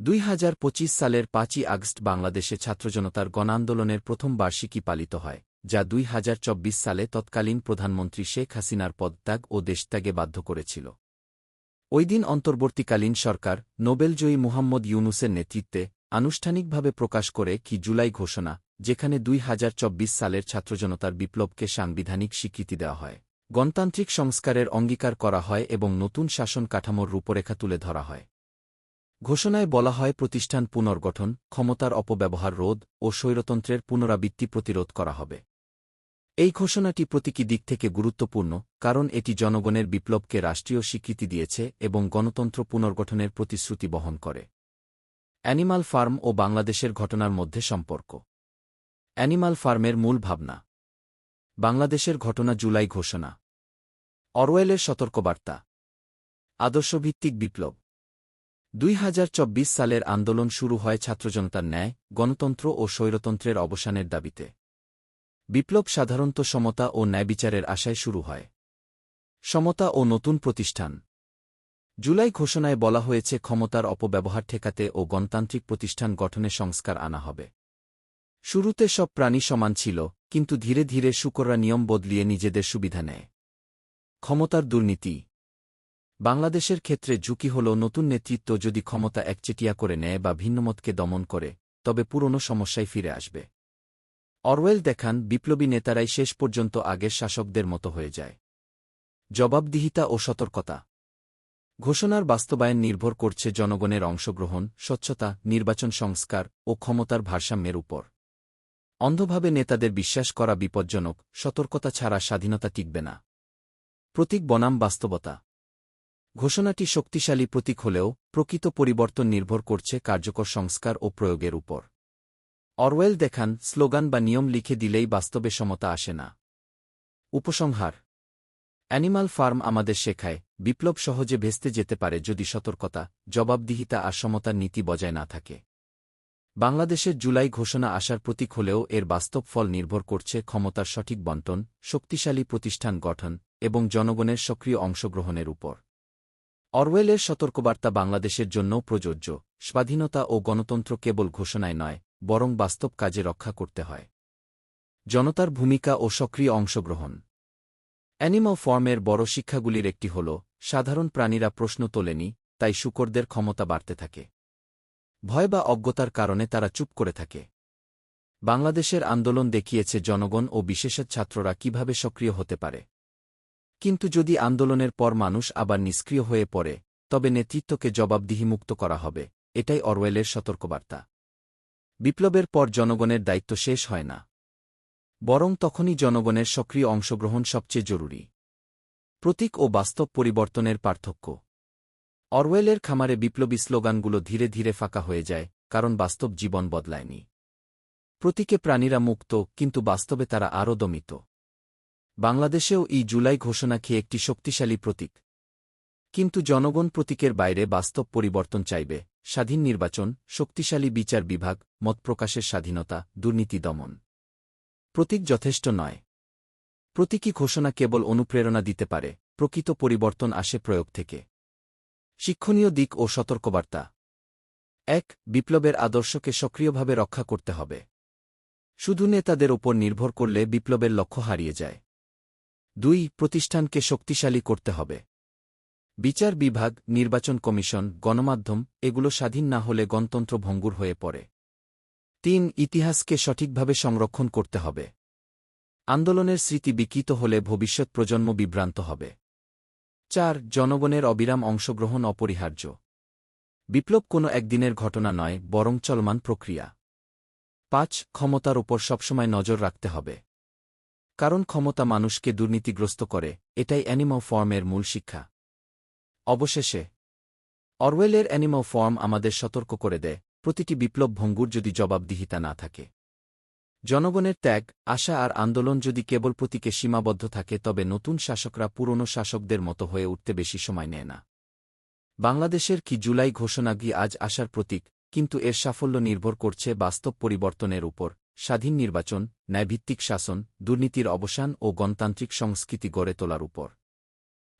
দুই হাজার পঁচিশ সালের পাঁচই আগস্ট বাংলাদেশে ছাত্রজনতার গণআন্দোলনের প্রথম বার্ষিকী পালিত হয়, যা দুই হাজার চব্বিশ সালে তৎকালীন প্রধানমন্ত্রী শেখ হাসিনার পদত্যাগ ও দেশত্যাগে বাধ্য করেছিল। ওই দিন অন্তর্বর্তীকালীন সরকার নোবেলজয়ী মুহাম্মদ ইউনুসের নেতৃত্বে আনুষ্ঠানিকভাবে প্রকাশ করে কি জুলাই ঘোষণা, যেখানে দুই হাজার চব্বিশ সালের ছাত্রজনতার বিপ্লবকে সাংবিধানিক স্বীকৃতি দেওয়া হয়, গণতান্ত্রিক সংস্কারের অঙ্গীকার করা হয় এবং নতুন শাসন কাঠামোর রূপরেখা তুলে ধরা হয়। ঘোষণায় বলা হয় প্রতিষ্ঠান পুনর্গঠন, ক্ষমতার অপব্যবহার রোধ ও স্বৈরতন্ত্রের পুনরাবৃত্তি প্রতিরোধ করা হবে। এই ঘোষণাটি প্রতীকী দিক থেকে গুরুত্বপূর্ণ, কারণ এটি জনগণের বিপ্লবকে রাষ্ট্রীয় স্বীকৃতি দিয়েছে এবং গণতন্ত্র পুনর্গঠনের প্রতিশ্রুতি বহন করে। অ্যানিমাল ফার্ম ও বাংলাদেশের ঘটনার মধ্যে সম্পর্ক। অ্যানিমাল ফার্মের মূল ভাবনা। বাংলাদেশের ঘটনা জুলাই ঘোষণা। অরওয়েলের সতর্কবার্তা। আদর্শভিত্তিক বিপ্লব। দুই হাজার চব্বিশ সালের আন্দোলন শুরু হয় ছাত্রজনতার ন্যায়, গণতন্ত্র ও স্বৈরতন্ত্রের অবসানের দাবিতে। বিপ্লব সাধারণত সমতা ও ন্যায়বিচারের আশায় শুরু হয়। সমতা ও নতুন প্রতিষ্ঠান। জুলাই ঘোষণায় বলা হয়েছে, ক্ষমতার অপব্যবহার ঠেকাতে ও গণতান্ত্রিক প্রতিষ্ঠান গঠনে সংস্কার আনা হবে। শুরুতে সব প্রাণী সমান ছিল, কিন্তু ধীরে ধীরে শুকররা নিয়ম বদলিয়ে নিজেদের সুবিধা নেয়। ক্ষমতার দুর্নীতি। বাংলাদেশের ক্ষেত্রে ঝুঁকি হল নতুন নেতৃত্ব যদি ক্ষমতা একচেটিয়া করে নেয় বা ভিন্নমতকে দমন করে, তবে পুরনো সমস্যায় ফিরে আসবে। অরওয়েল দেখান, বিপ্লবী নেতারাই শেষ পর্যন্ত আগের শাসকদের মতো হয়ে যায়। জবাবদিহিতা ও সতর্কতা। ঘোষণার বাস্তবায়ন নির্ভর করছে জনগণের অংশগ্রহণ, স্বচ্ছতা, নির্বাচন সংস্কার ও ক্ষমতার ভারসাম্যের উপর। অন্ধভাবে নেতাদের বিশ্বাস করা বিপজ্জনক, সতর্কতা ছাড়া স্বাধীনতা টিকবে না। প্রতীক বনাম বাস্তবতা। ঘোষণাটি শক্তিশালী প্রতীক হলেও প্রকৃত পরিবর্তন নির্ভর করছে কার্যকর সংস্কার ও প্রয়োগের উপর। অরওয়েল দেখান, স্লোগান বা নিয়ম লিখে দিলেই বাস্তবে সমতা আসে না। উপসংহার, অ্যানিমাল ফার্ম আমাদের শেখায়, বিপ্লব সহজে ভেস্তে যেতে পারে যদি সতর্কতা, জবাবদিহিতা আর সমতার নীতি বজায় না থাকে। বাংলাদেশের জুলাই ঘোষণা আসার প্রতীক হলেও এর বাস্তব ফল নির্ভর করছে ক্ষমতার সঠিক বন্টন, শক্তিশালী প্রতিষ্ঠান গঠন এবং জনগণের সক্রিয় অংশগ্রহণের উপর। অরওয়েলের সতর্কবার্তা বাংলাদেশের জন্যও প্রযোজ্য। স্বাধীনতা ও গণতন্ত্র কেবল ঘোষণায় নয়, বরং বাস্তব কাজে রক্ষা করতে হয়। জনতার ভূমিকা ও সক্রিয় অংশগ্রহণ। অ্যানিমাল ফর্মের বড় শিক্ষাগুলির একটি হল, সাধারণ প্রাণীরা প্রশ্ন তোলেনি, তাই শুকরদের ক্ষমতা বাড়তে থাকে। ভয় বা অজ্ঞতার কারণে তারা চুপ করে থাকে। বাংলাদেশের আন্দোলন দেখিয়েছে জনগণ ও বিশেষত ছাত্ররা কীভাবে সক্রিয় হতে পারে। কিন্তু যদি আন্দোলনের পর মানুষ আবার নিষ্ক্রিয় হয়ে পড়ে, তবে নেতৃত্বকে জবাবদিহিমুক্ত করা হবে, এটাই অরওয়েলের সতর্কবার্তা। বিপ্লবের পর জনগণের দায়িত্ব শেষ হয় না। বরং তখনই জনগণের সক্রিয় অংশগ্রহণ সবচেয়ে জরুরি। প্রতীক ও বাস্তব পরিবর্তনের পার্থক্য। অরওয়েলের খামারে বিপ্লবী স্লোগানগুলো ধীরে ধীরে ফাঁকা হয়ে যায়, কারণ বাস্তব জীবন বদলায়নি। প্রতীকে প্রাণীরা মুক্ত, কিন্তু বাস্তবে তারা আরও দমিত। বাংলাদেশেও এই জুলাই ঘোষণা খেয়ে একটি শক্তিশালী প্রতীক। কিন্তু জনগণ প্রতীকের বাইরে বাস্তব পরিবর্তন চাইবে। স্বাধীন নির্বাচন, শক্তিশালী বিচার বিভাগ, মত প্রকাশের স্বাধীনতা, দুর্নীতি দমন। প্রতীক যথেষ্ট নয়। প্রতীকী ঘোষণা কেবল অনুপ্রেরণা দিতে পারে, প্রকৃত পরিবর্তন আসে প্রয়োগ থেকে। শিক্ষণীয় দিক ও সতর্কবার্তা। এক, বিপ্লবের আদর্শকে সক্রিয়ভাবে রক্ষা করতে হবে। শুধু নেতাদের ওপর নির্ভর করলে বিপ্লবের লক্ষ্য হারিয়ে যায়। দুই প্রতিষ্ঠানকে শক্তিশালী করতে হবে। বিচার বিভাগ, নির্বাচন কমিশন, গণমাধ্যম, এগুলো স্বাধীন না হলে গণতন্ত্র ভঙ্গুর হয়ে পড়ে। তিন, ইতিহাসকে সঠিকভাবে সংরক্ষণ করতে হবে। আন্দোলনের স্মৃতি বিকৃত হলে ভবিষ্যৎ প্রজন্ম বিভ্রান্ত হবে। চার, জনগণের অবিরাম অংশগ্রহণ অপরিহার্য। বিপ্লব কোনো একদিনের ঘটনা নয়, বরং চলমান প্রক্রিয়া। পাঁচ, ক্ষমতার ওপর সবসময় নজর রাখতে হবে। কারণ ক্ষমতা মানুষকে দুর্নীতিগ্রস্ত করে, এটাই অ্যানিমাল ফর্মের মূল শিক্ষা। অবশেষে, অরওয়েলের অ্যানিমাল ফর্ম আমাদের সতর্ক করে দেয়, প্রতিটি বিপ্লব ভঙ্গুর যদি জবাবদিহিতা না থাকে। জনগণের ত্যাগ, আশা আর আন্দোলন যদি কেবল প্রতীকে সীমাবদ্ধ থাকে, তবে নতুন শাসকরা পুরনো শাসকদের মতো হয়ে উঠতে বেশি সময় নেয় না। বাংলাদেশের কি জুলাই ঘোষণাগি আজ আসার প্রতীক, কিন্তু এর সাফল্য নির্ভর করছে বাস্তব পরিবর্তনের উপর। স্বাধীন নির্বাচন, ন্যায়ভিত্তিক শাসন, দুর্নীতির অবসান ও গণতান্ত্রিক সংস্কৃতি গড়ে তোলার উপর।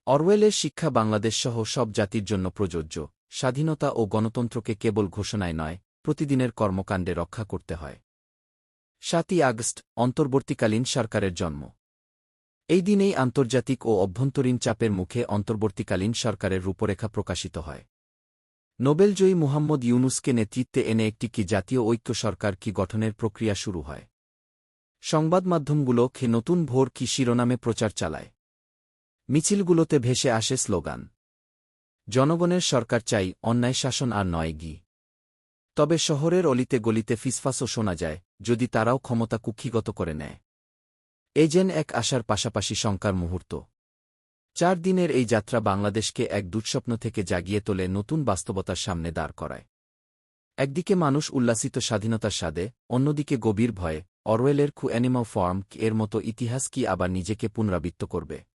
অরওয়েলের শিক্ষা বাংলাদেশসহ সব জাতির জন্য প্রযোজ্য। স্বাধীনতা ও গণতন্ত্রকে কেবল ঘোষণায় নয়, প্রতিদিনের কর্মকাণ্ডে রক্ষা করতে হয়। সাতই আগস্ট, অন্তর্বর্তীকালীন সরকারের জন্ম। এই দিনেই আন্তর্জাতিক ও অভ্যন্তরীণ চাপের মুখে অন্তর্বর্তীকালীন সরকারের রূপরেখা প্রকাশিত হয়। নোবেলজয়ী মুহাম্মদ ইউনুসকে নেতৃত্বে এনে একটি কি জাতীয় ঐক্য সরকার কি গঠনের প্রক্রিয়া শুরু হয়। সংবাদ মাধ্যমগুলো খে নতুন ভোর কি শিরোনামে প্রচার চালায়। মিছিলগুলোতে ভেসে আসে স্লোগান। জনগণের সরকার চাই অন্যায় শাসন আর নয় গি। তবে শহরের অলিতে গলিতে ফিসফাসও শোনা যায়, যদি তারাও ক্ষমতা কুক্ষিগত করে নেয়। এ যেন এক আশার পাশাপাশি শঙ্কার মুহূর্ত। চার দিনের এই যাত্রা বাংলাদেশকে এক দুঃস্বপ্ন থেকে জাগিয়ে তোলে, নতুন বাস্তবতার সামনে দাঁড় করায়। একদিকে মানুষ উল্লাসিত স্বাধীনতার স্বাদে, অন্যদিকে গভীর ভয়ে, অরওয়েলের খু অ্যানিমাল ফর্ম এর মতো ইতিহাস কি আবার নিজেকে পুনরাবৃত্ত করবে?